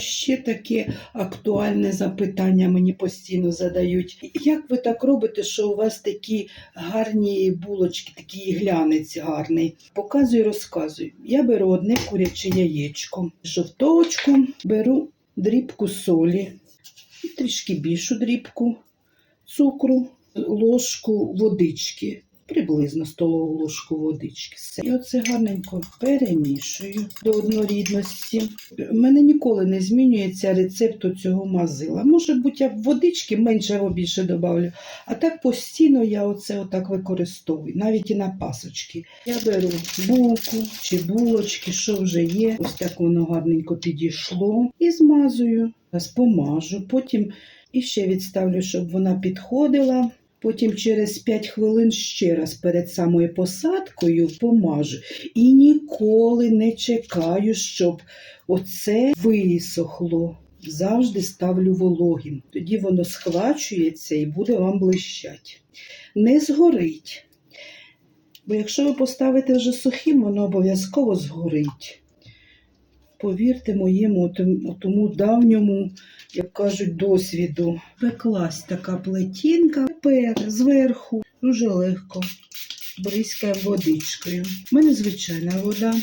Ще таке актуальне запитання мені постійно задають. Як ви так робите, що у вас такі гарні булочки, такий глянець гарний? Показую, розказую. Я беру одне куряче яєчко, жовточку, беру дрібку солі, трішки більшу дрібку, цукру, ложку водички. Приблизно столову ложку водички. І оце гарненько перемішую до однорідності. У мене ніколи не змінюється рецепт цього мазила. Може бути, я водички менше або більше додавлю. А так постійно я оце отак використовую, навіть і на пасочки. Я беру булку чи булочки, що вже є. Ось так воно гарненько підійшло. І змазую, Раз помажу, потім іще відставлю, щоб вона підходила. Потім через 5 хвилин ще раз перед самою посадкою помажу. І ніколи не чекаю, щоб оце висохло. Завжди ставлю вологим. Тоді воно схвачується і буде вам блищать. Не згорить. Бо якщо ви поставите вже сухим, воно обов'язково згорить. Повірте моєму тому давньому, як кажуть, досвіду. Пеклась така плетінка, тепер зверху дуже легко бризкаємо водичкою. У мене звичайна вода.